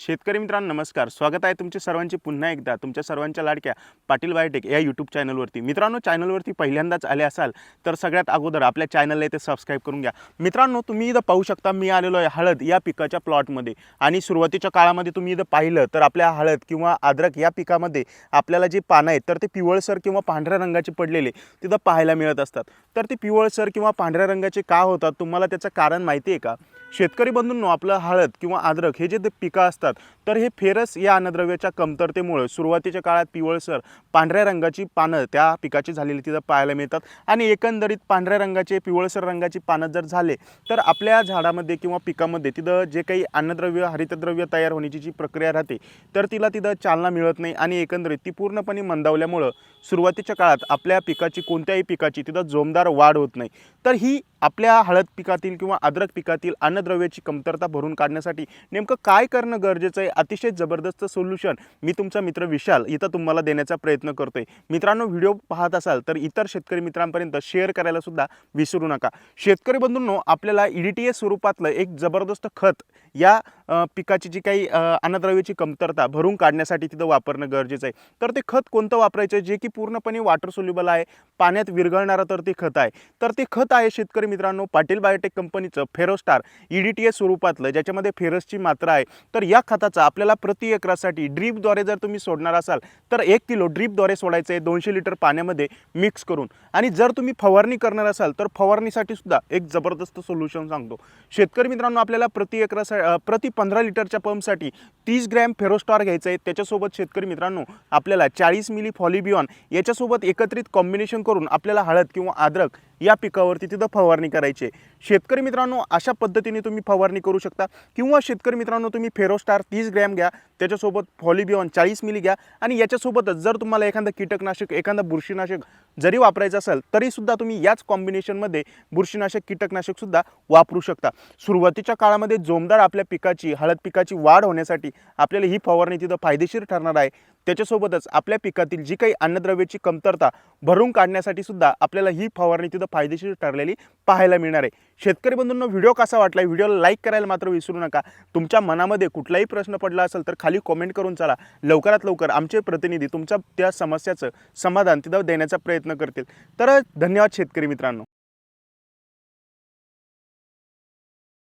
शेतकरी मित्रांनो नमस्कार. स्वागत आहे तुमचे सर्वांचे पुन्हा एकदा तुमच्या सर्वांच्या लाडक्या पाटील बायोटेक या यूट्यूब चॅनलवरती मित्रांनो चॅनलवरती पहिल्यांदाच आले असाल तर सगळ्यात अगोदर आपल्या चॅनलला इथे सबस्क्राईब करून घ्या. मित्रांनो तुम्ही इथं पाहू शकता मी आलेलो आहे हळद या पिकाच्या प्लॉटमध्ये आणि सुरुवातीच्या काळामध्ये तुम्ही इथं पाहिलं तर आपल्या हळद किंवा अद्रक या पिकामध्ये आपल्याला जे पानं आहेत तर ते पिवळसर किंवा पांढऱ्या रंगाचे पडलेले तिथं पाहायला मिळत असतात. तर ते पिवळसर किंवा पांढऱ्या रंगाचे का होतात? तुम्हाला त्याचं कारण माहिती आहे का? शेतकरी बंधूंनो आपलं हळद किंवा अद्रक हे जे ते पिकं असतात तर हे फेरस या अन्नद्रव्याच्या कमतरतेमुळे सुरुवातीच्या काळात पिवळसर पांढऱ्या रंगाची पानं त्या पिकाची झालेली तिथं पाहायला मिळतात. आणि एकंदरीत पांढऱ्या रंगाचे पिवळसर रंगाची पानं जर झाले तर आपल्या झाडामध्ये किंवा पिकामध्ये तिथं जे काही अन्नद्रव्य हरितद्रव्य तयार होण्याची जी प्रक्रिया राहते तर तिला तिथं चालना मिळत नाही. आणि एकंदरीत ती पूर्णपणे मंदावल्यामुळं सुरुवातीच्या काळात आपल्या पिकाची कोणत्याही पिकाची तिथं जोमदार वाढ होत नाही. तर ही आपल्या हळद पिकातील किंवा अद्रक पिकातील अन्नद्रव्याची कमतरता भरून काढण्यासाठी नेमकं काय करणं गरजेचं आहे? अतिशय जबरदस्त सोल्युशन मी तुमचा मित्र विशाल इथं तुम्हाला देण्याचा प्रयत्न करतोय. मित्रांनो व्हिडिओ पाहत असाल तर इतर शेतकरी मित्रांपर्यंत शेअर करायला सुद्धा विसरू नका. शेतकरी बंधूंनो आपल्याला ई डी टी एस स्वरूपातलं एक जबरदस्त खत या पिकाची जी काही अन्नद्रव्याची कमतरता भरून काढण्यासाठी तिथं वापरणं गरजेचं आहे. तर ते खत कोणतं वापरायचं आहे? जे की पूर्णपणे वॉटर सोल्युबल आहे पाण्यात विरघळणारं तर ते खत आहे. तर ते खत आहे शेतकरी मित्रांनो पाटील बायोटेक कंपनीचं Ferrostar E D T S स्वरूपातलं ज्याच्यामध्ये फेरसची मात्रा आहे. तर या खताचा आपल्याला प्रति एकरासाठी ड्रीपद्वारे जर तुम्ही सोडणार असाल तर एक किलो ड्रीपद्वारे सोडायचं आहे दोनशे लिटर पाण्यामध्ये मिक्स करून. आणि जर तुम्ही फवारणी करणार असाल तर फवारणीसाठी सुद्धा एक जबरदस्त सोल्युशन सांगतो. शेतकरी मित्रांनो आपल्याला प्रति एकरासा प्रति पंधरा लिटरच्या पंपसाठी तीस ग्रॅम फेरोस्टार घ्यायचं आहे. त्याच्यासोबत शेतकरी मित्रांनो आपल्याला चाळीस मिली फॉलिबियॉन याच्यासोबत एकत्रित कॉम्बिनेशन करून आपल्याला हळद किंवा अद्रक या पिकावरती तिथं फवारणी करायची आहे. शेतकरी मित्रांनो अशा पद्धतीने तुम्ही फवारणी करू शकता. किंवा शेतकरी मित्रांनो तुम्ही फेरोस्टार तीस ग्रॅम घ्या त्याच्यासोबत फॉलिबियॉन चाळीस मिली घ्या. आणि याच्यासोबतच जर तुम्हाला एखादं कीटकनाशक एखादं बुरशीनाशक जरी वापरायचं असेल तरीसुद्धा तुम्ही याच कॉम्बिनेशनमध्ये बुरशीनाशक कीटकनाशकसुद्धा वापरू शकता. सुरुवातीच्या काळामध्ये जोमदार आपल्या पिकाची हळद पिकाची वाढ होण्यासाठी आपल्याला ही फवारणी तिथं फायदेशीर ठरणार आहे. त्याच्यासोबतच आपल्या पिकातील जी काही अन्नद्रव्याची कमतरता भरून काढण्यासाठी सुद्धा आपल्याला ही फवारणी तिथं फायदेशीर ठरलेली पाहायला मिळणार आहे. शेतकरी बंधूंना व्हिडिओ कसा वाटला? व्हिडिओला लाईक करायला मात्र विसरू नका. तुमच्या मनामध्ये कुठलाही प्रश्न पडला असेल तर खाली कॉमेंट करून चला. लवकरात लवकर आमचे प्रतिनिधी तुमच्या त्या समस्याचं समाधान तिथं देण्याचा प्रयत्न करतील. तर धन्यवाद शेतकरी मित्रांनो.